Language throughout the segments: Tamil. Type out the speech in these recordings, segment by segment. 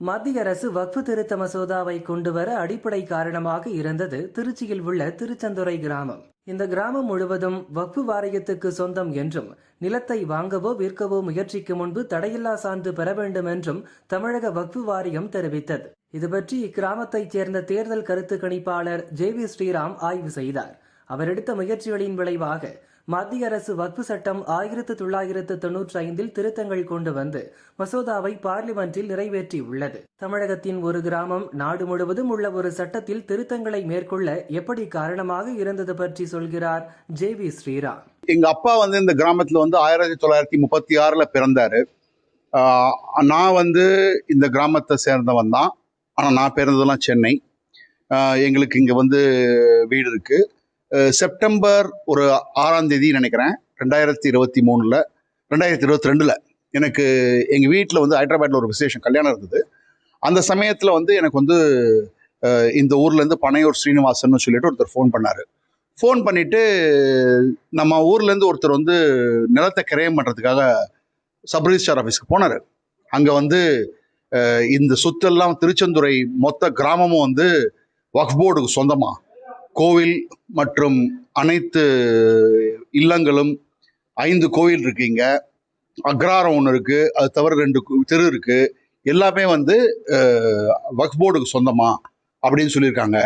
மத்திய அரசு வக்ஃபு திருத்த மசோதாவை கொண்டு வர அடிப்படை காரணமாக இருந்தது திருச்சியில் உள்ள திருச்செந்துறை கிராமம். இந்த கிராமம் முழுவதும் வக்ஃபு வாரியத்துக்கு சொந்தம் என்றும் நிலத்தை வாங்கவோ விற்கவோ முயற்சிக்கும் முன்பு தடையில்லா சான்று பெற வேண்டும் என்றும் தமிழக வக்ஃபு வாரியம் தெரிவித்தது. இதுபற்றி இக்கிராமத்தைச் சேர்ந்த தேர்தல் கருத்து கணிப்பாளர் ஜே வி ஸ்ரீராம் ஆய்வு செய்தார். அவர் எடுத்த முயற்சிகளின் விளைவாக மத்திய அரசு வக்ஃபு சட்டம் ஆயிரத்து தொள்ளாயிரத்து தொன்னூற்றி ஐந்தில் திருத்தங்கள் கொண்டு வந்து மசோதாவை பார்லிமென்ட்டில் நிறைவேற்றியுள்ளது. தமிழகத்தின் ஒரு கிராமம் நாடு முழுவதும் உள்ள ஒரு சட்டத்தில் திருத்தங்களை மேற்கொள்ள எப்படி காரணமாக இருந்தது பற்றி சொல்கிறார் ஜே வி ஸ்ரீராம். எங்க அப்பா வந்து இந்த கிராமத்துல வந்து ஆயிரத்தி தொள்ளாயிரத்தி முப்பத்தி ஆறுல பிறந்தாரு. நான் வந்து இந்த கிராமத்தை சேர்ந்தவன் தான் ஆனால் நான் பிறந்ததெல்லாம் சென்னை. எங்களுக்கு இங்கே வந்து வீடு இருக்குது செப்டம்பர் ஒரு ஆறாம் தேதி நினைக்கிறேன். ரெண்டாயிரத்தி இருபத்தி மூணில் ரெண்டாயிரத்தி இருபத்தி ரெண்டில் எனக்கு எங்கள் வீட்டில் வந்து ஹைதராபாத்தில் ஒரு விசேஷம் கல்யாணம் இருந்தது. அந்த சமயத்தில் வந்து எனக்கு வந்து இந்த ஊர்லேருந்து பனையூர் ஸ்ரீனிவாசன் சொல்லிட்டு ஒருத்தர் ஃபோன் பண்ணார். ஃபோன் பண்ணிவிட்டு நம்ம ஊர்லேருந்து ஒருத்தர் வந்து நிலத்தை கிரயம் பண்ணுறதுக்காக சப் ரிஜிஸ்டார் ஆஃபீஸ்க்கு போனார். அங்கே வந்து இந்த சொத்தெல்லாம் திருச்செந்துறை மொத்த கிராமமும் வந்து வக்ஃப் போர்டுக்கு சொந்தமாக கோவில் மற்றும் அனைத்து இல்லங்களும் ஐந்து கோவில் இருக்கு இங்கே. அக்ராரம் ஒன்று இருக்குது அது தவிர ரெண்டு தெரு இருக்குது எல்லாமே வந்து வக்ஃப் போர்டுக்கு சொந்தமா அப்படின்னு சொல்லியிருக்காங்க.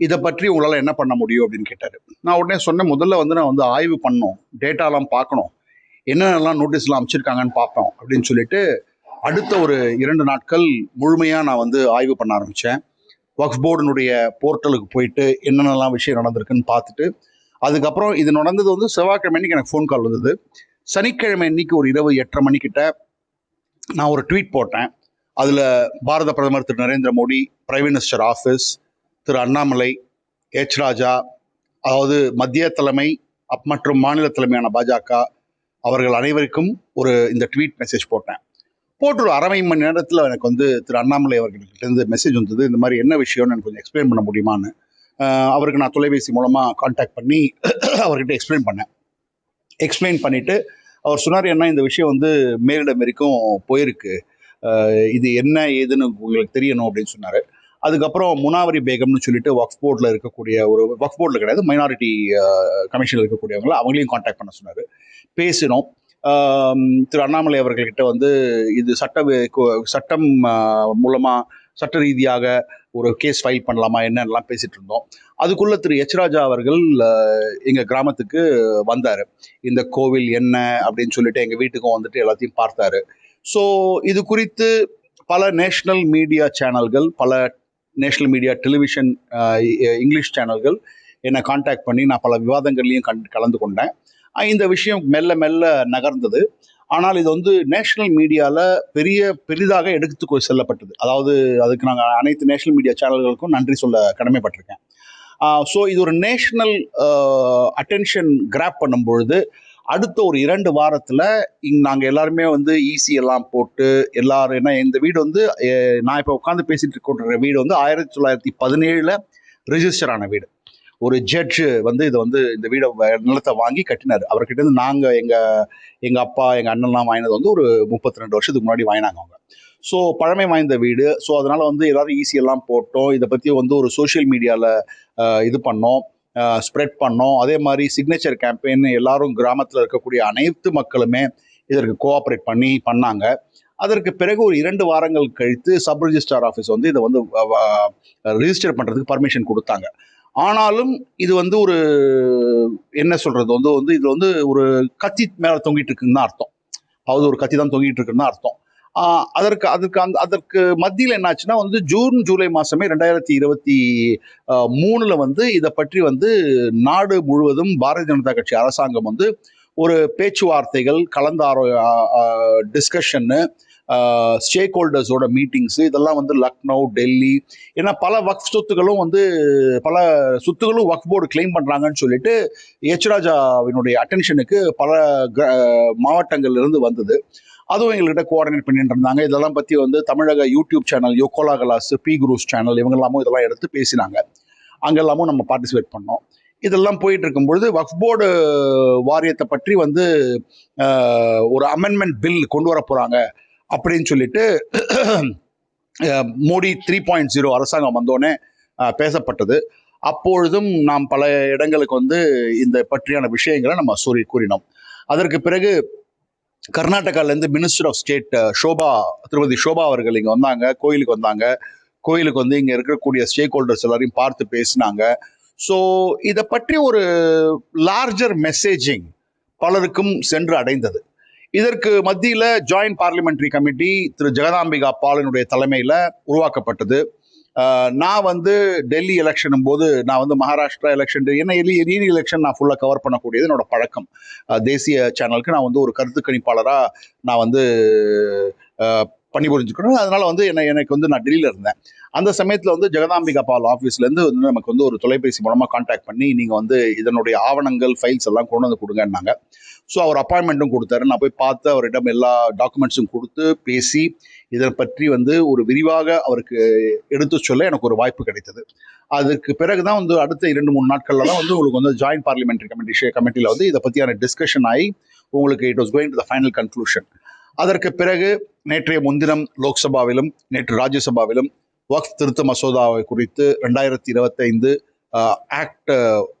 இதை பற்றி உங்களால் என்ன பண்ண முடியும் அப்படின்னு கேட்டார். நான் உடனே சொன்னேன் முதல்ல வந்து நான் வந்து ஆய்வு பண்ணோம் டேட்டாலாம் பார்க்கணும். என்னென்னலாம் நோட்டீஸ்லாம் அமைச்சிருக்காங்கன்னு பார்ப்போம் அப்படின்னு சொல்லிட்டு அடுத்த ஒரு இரண்டு நாட்கள் முழுமையாக நான் வந்து ஆய்வு பண்ண ஆரம்பித்தேன் வக்ஃப் போர்டினுடைய போர்ட்டலுக்கு போயிட்டு என்னென்னலாம் விஷயம் நடந்திருக்குன்னு பார்த்துட்டு அதுக்கப்புறம் இது நடந்தது வந்து செவ்வாய்க்கிழமை அன்னைக்கு எனக்கு ஃபோன் கால் வந்தது. சனிக்கிழமை அன்னைக்கு ஒரு இரவு எட்டரை மணிக்கிட்ட நான் ஒரு ட்வீட் போட்டேன். அதில் பாரத பிரதமர் திரு Narendra Modi prime minister office திரு அண்ணாமலை ஹெச் ராஜா அதாவது மத்திய தலைமை மற்றும் மாநில தலைமையான பாஜக அவர்கள் அனைவருக்கும் ஒரு இந்த ட்வீட் மெசேஜ் போட்டேன். போட்டு அரை மணி நேரத்தில் எனக்கு வந்து திரு அண்ணாமலை அவர்கிட்ட மெசேஜ் வந்தது. இந்த மாதிரி என்ன விஷயம்னு எனக்கு கொஞ்சம் எக்ஸ்பிளைன் பண்ண முடியுமான்னு. அவருக்கு நான் தொலைபேசி மூலமாக காண்டாக்ட் பண்ணி அவர்கிட்ட எக்ஸ்பிளைன் பண்ணேன். எக்ஸ்பிளைன் பண்ணிவிட்டு அவர் சொன்னார் என்ன இந்த விஷயம் வந்து மேலிடம் வரைக்கும் போயிருக்கு. இது என்ன ஏதுன்னு உங்களுக்கு தெரியணும் அப்படின்னு சொன்னார். அதுக்கப்புறம் முனாவரி பேகம்னு சொல்லிட்டு வக்ஃப் போர்டில் இருக்கக்கூடிய ஒரு வக்ஃப் போர்டில் கிடையாது மைனாரிட்டி கமிஷனில் இருக்கக்கூடியவங்கள அவங்களையும் காண்டாக்ட் பண்ண சொன்னார். பேசினோம். திரு அண்ணாமலை அவர்கள்கிட்ட வந்து இது சட்ட சட்டம் மூலமாக சட்ட ரீதியாக ஒரு கேஸ் ஃபைல் பண்ணலாமா என்னென்னலாம் பேசிகிட்டு இருந்தோம். அதுக்குள்ளே திரு எச் ராஜா அவர்கள் எங்கள் கிராமத்துக்கு வந்தார். இந்த கோவில் என்ன அப்படின்னு சொல்லிட்டு எங்கள் வீட்டுக்கும் வந்துட்டு எல்லாத்தையும் பார்த்தாரு. ஸோ இது குறித்து பல நேஷ்னல் மீடியா சேனல்கள் பல நேஷ்னல் மீடியா டெலிவிஷன் இங்கிலீஷ் சேனல்கள் என்னை காண்டாக்ட் பண்ணி நான் பல விவாதங்கள்லையும் கண் கலந்து கொண்டேன். இந்த விஷயம் மெல்ல மெல்ல நகர்ந்தது. ஆனால் இது வந்து நேஷனல் மீடியாவில் பெரிய பெரிதாக எடுத்து செல்லப்பட்டது. அதாவது அதுக்கு நாங்கள் அனைத்து நேஷனல் மீடியா சேனல்களுக்கும் நன்றி சொல்ல கடமைப்பட்டிருக்கேன். ஸோ இது ஒரு நேஷனல் அட்டென்ஷன் கிராப் பண்ணும் பொழுது அடுத்த ஒரு இரண்டு வாரத்தில் இங்கே நாங்கள் எல்லாருமே வந்து ஈசி எல்லாம் போட்டு எல்லாரும் ஏன்னா இந்த வீடு வந்து நான் இப்போ உட்காந்து பேசிகிட்டு இருக்கின்ற வீடு வந்து ஆயிரத்தி தொள்ளாயிரத்தி பதினேழில் ரிஜிஸ்டர் ஆன வீடு. ஒரு ஜட்ஜு வந்து இதை வந்து இந்த வீடை வ- நிலத்தை வாங்கி கட்டினார். அவர்கிட்ட இருந்து நாங்கள் எங்கள் எங்கள் அப்பா எங்கள் அண்ணன்லாம் வாங்கினது வந்து ஒரு முப்பத்தி ரெண்டு வருஷத்துக்கு முன்னாடி வாங்கினாங்க அவங்க. ஸோ பழமை வாய்ந்த வீடு. ஸோ அதனால வந்து எல்லாரும் ஈஸியெல்லாம் போட்டோம். இதை பற்றி வந்து ஒரு சோஷியல் மீடியாவில் இது பண்ணோம். ஸ்ப்ரெட் பண்ணோம். அதே மாதிரி சிக்னேச்சர் கேம்பெயின் எல்லாரும் கிராமத்தில் இருக்கக்கூடிய அனைத்து மக்களுமே இதற்கு கோஆப்ரேட் பண்ணி பண்ணாங்க. அதற்கு பிறகு ஒரு இரண்டு வாரங்கள் கழித்து சப் ரிஜிஸ்டார் ஆஃபீஸ் வந்து இதை வந்து ரிஜிஸ்டர் பண்ணுறதுக்கு பர்மிஷன் கொடுத்தாங்க. ஆனாலும் இது வந்து ஒரு என்ன சொல்றது வந்து வந்து இது வந்து ஒரு கத்தி மேலே தொங்கிட்டு இருக்குன்னு தான் அர்த்தம். அதாவது ஒரு கத்தி தான் தொங்கிட்டு இருக்குன்னு தான் அர்த்தம் அதற்கு அதற்கு அந்த அதற்கு மத்தியில் என்னாச்சுன்னா வந்து ஜூன் ஜூலை மாதமே ரெண்டாயிரத்தி இருபத்தி மூணில் வந்து இதை பற்றி வந்து நாடு முழுவதும் பாரதிய ஜனதா கட்சி அரசாங்கம் வந்து ஒரு பேச்சுவார்த்தைகள் கலந்தாரோ டிஸ்கஷன்னு ஸ்டேக் ஹோல்டர்ஸோட மீட்டிங்ஸு இதெல்லாம் வந்து லக்னோ டெல்லி ஏன்னா பல வக்ஃப் சொத்துகளும் வந்து பல சொத்துகளும் வக்ஃப் போர்டு கிளைம் பண்ணுறாங்கன்னு சொல்லிட்டு எச் ராஜாவினுடைய அட்டென்ஷனுக்கு பல கிர- வந்தது. அதுவும் எங்கள்கிட்ட கோஆர்டினேட் பண்ணிட்டு இருந்தாங்க. இதெல்லாம் பற்றி வந்து தமிழக யூடியூப் சேனல் யோகோலா கலாஸ் பி குரூஸ் சேனல் இவங்கெல்லாமும் இதெல்லாம் எடுத்து பேசினாங்க. அங்கெல்லாமும் நம்ம பார்ட்டிசிபேட் பண்ணோம். இதெல்லாம் போயிட்டு இருக்கும்பொழுது வக்ஃப் போர்டு வாரியத்தை பற்றி வந்து ஒரு அமெண்ட்மெண்ட் பில் கொண்டு வர போகிறாங்க அப்படின்னு சொல்லிட்டு மோடி த்ரீ பாயிண்ட் ஜீரோ அரசாங்கம் வந்தோடனே பேசப்பட்டது. அப்பொழுதும் நாம் பல இடங்களுக்கு வந்து இந்த பற்றியான விஷயங்களை நம்ம சொல்லி கூறினோம். அதற்கு பிறகு கர்நாடகாலேருந்து மினிஸ்டர் ஆஃப் ஸ்டேட் ஷோபா திருமதி ஷோபா அவர்கள் இங்கே வந்தாங்க கோயிலுக்கு வந்தாங்க. கோயிலுக்கு வந்து இங்கே இருக்கக்கூடிய ஸ்டேக் ஹோல்டர்ஸ் எல்லாரையும் பார்த்து பேசினாங்க. ஸோ இதை பற்றி ஒரு லார்ஜர் மெசேஜிங் பலருக்கும் சென்று அடைந்தது. இதற்கு மத்தியில் ஜாயின்ட் பார்லிமெண்ட்ரி கமிட்டி திரு. ஜெகதாம்பிகா பாலனுடைய தலைமையில் உருவாக்கப்பட்டது. நான் வந்து டெல்லி எலெக்ஷனும் போது நான் வந்து மகாராஷ்டிரா எலெக்ஷன் என்ன எலி எலி எலெக்ஷன் நான் ஃபுல்லாக கவர் பண்ணக்கூடியது என்னோட பழக்கம். தேசிய சேனலுக்கு நான் வந்து ஒரு கருத்து கணிப்பாளராக நான் வந்து பண்ணி புரிஞ்சுக்கணும் அதனால வந்து என்ன எனக்கு வந்து நான் டெல்லியில் இருந்தேன். அந்த சமயத்தில் வந்து ஜெகதாம்பிகா பால் ஆஃபீஸ்லேருந்து வந்து நமக்கு வந்து ஒரு தொலைபேசி மூலமாக காண்டாக்ட் பண்ணி நீங்கள் வந்து இதனுடைய ஆவணங்கள் ஃபைல்ஸ் எல்லாம் கொண்டு வந்து கொடுங்கன்னாங்க. ஸோ அவர் அப்பாயின்மெண்ட்டும் கொடுத்தாரு. நான் போய் பார்த்து அவரிடம் எல்லா டாக்குமெண்ட்ஸும் கொடுத்து பேசி இதை பற்றி வந்து ஒரு விரிவாக அவருக்கு எடுத்து சொல்ல எனக்கு ஒரு வாய்ப்பு கிடைத்தது. அதுக்கு பிறகு தான் வந்து அடுத்த இரண்டு மூணு நாட்களில் தான் வந்து உங்களுக்கு வந்து ஜாயின்ட் பார்லிமெண்ட்ரி கமிட்டி கமிட்டியில் வந்து இதை பற்றியான டிஸ்கஷன் ஆகி உங்களுக்கு it was going to the final conclusion அதற்கு பிறகு நேற்றைய முன்தினம் லோக்சபாவிலும் நேற்று ராஜ்யசபாவிலும் வக்ஃப் திருத்த மசோதாவை குறித்து ரெண்டாயிரத்தி இருபத்தைந்து ஆக்ட்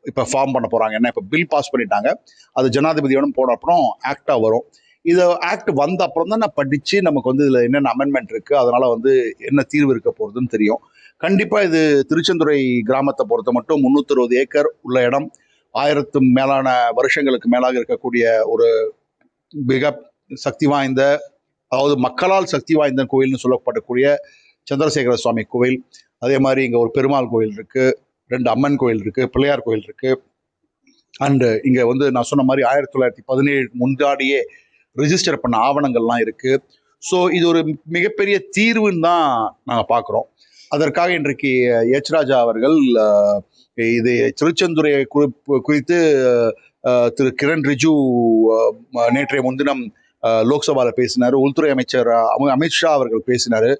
இப்போ ஃபார்ம் பண்ண போகிறாங்க என்ன இப்போ பில் பாஸ் பண்ணிட்டாங்க. அது ஜனாதிபதியோட போன அப்புறம் ஆக்டாக வரும். இது ஆக்ட் வந்த அப்புறம் தான் நான் படித்து நமக்கு வந்து இதில் என்னென்ன அமெண்ட்மெண்ட் இருக்குது அதனால் வந்து என்ன தீர்வு இருக்க போகிறதுன்னு தெரியும். கண்டிப்பாக இது திருச்செந்துறை கிராமத்தை பொறுத்த மட்டும் முந்நூற்றறுபது ஏக்கர் உள்ள இடம் ஆயிரத்தும் மேலான வருஷங்களுக்கு மேலாக இருக்கக்கூடிய ஒரு மிக சக்தி வாய்ந்த அதாவது மக்களால் சக்தி வாய்ந்த கோயில்னு சொல்லப்படக்கூடிய சந்திரசேகர சுவாமி கோவில். அதே மாதிரி இங்கே ஒரு பெருமாள் கோயில் இருக்குது ரெண்டு அம்மன் கோயில் இருக்குது பிள்ளையார் கோயில் இருக்குது அண்டு இங்கே வந்து நான் சொன்ன மாதிரி ஆயிரத்தி தொள்ளாயிரத்தி பதினேழு முன்னாடியே ரிஜிஸ்டர் பண்ண ஆவணங்கள்லாம் இருக்குது ஸோ இது ஒரு மிகப்பெரிய தீர்வுன்னு தான் நாங்கள் பார்க்குறோம் அதற்காக இன்றைக்கு எச் ராஜா அவர்கள் இது திருச்செந்துறையை குறிப்பு குறித்து திரு கிரண் ரிஜு நேற்றைய முன்தினம் லோக்சபாவில் பேசினார் உள்துறை அமைச்சர் அமித்ஷா அவர்கள் பேசினார்.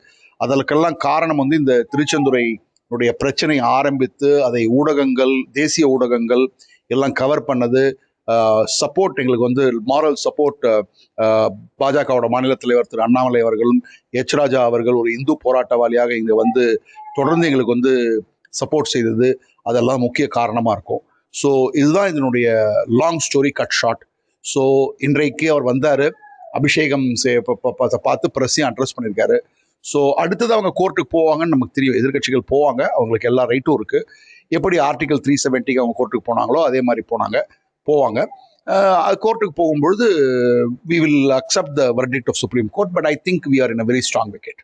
அதற்கெல்லாம் காரணம் வந்து இந்த திருச்செந்துரைனுடைய பிரச்சனை ஆரம்பித்து அதை ஊடகங்கள் தேசிய ஊடகங்கள் எல்லாம் கவர் பண்ணது. சப்போர்ட் எங்களுக்கு வந்து மாரல் சப்போர்ட் பாஜகவோட மாநில தலைவர் திரு அண்ணாமலை அவர்களும் எச் ராஜா அவர்கள் ஒரு இந்து போராட்டவாளியாக இங்கே வந்து தொடர்ந்து எங்களுக்கு வந்து சப்போர்ட் செய்தது. அதெல்லாம் முக்கிய காரணமாக இருக்கும். ஸோ இதுதான் இதனுடைய long story cut short so இன்றைக்கு அவர் வந்தார். அபிஷேகம் ப- பார்த்து ப்ரெஸ்ஸையும் அட்ரஸ் பண்ணியிருக்காரு ஸோ அடுத்தது அவங்க கோர்ட்டுக்கு போவாங்கன்னு நமக்கு தெரியும். எதிர்க்கட்சிகள் போவாங்க. அவங்களுக்கு எல்லா ரைட்டும் இருக்குது எப்படி ஆர்டிகல் த்ரீ செவன்ட்டிக்கு அவங்க கோர்ட்டுக்கு போனாங்களோ அதே மாதிரி போனாங்க. போவாங்க. கோர்ட்டுக்கு போகும்பொழுது we will accept the verdict of supreme court but I think we are in a very strong wicket